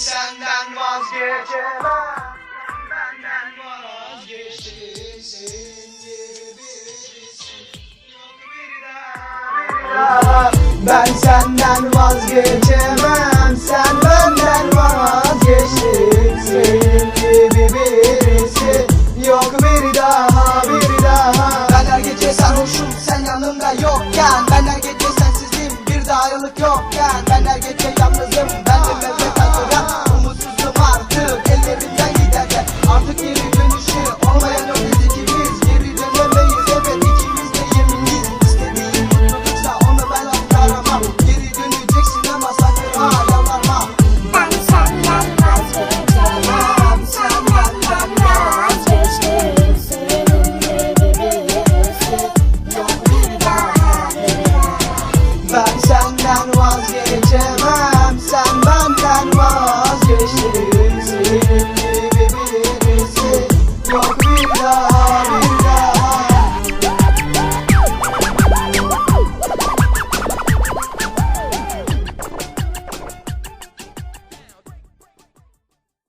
senden vazgeçemem. Benden daha Ben senden vazgeçemem Sen benden vazgeçtin gibi birisi Yok bir daha bir daha. Ben her gece sarhoşum sen yanımda yokken. Ben her gece sensizim bir daha ayrılık yokken Ben senden vazgeçemem.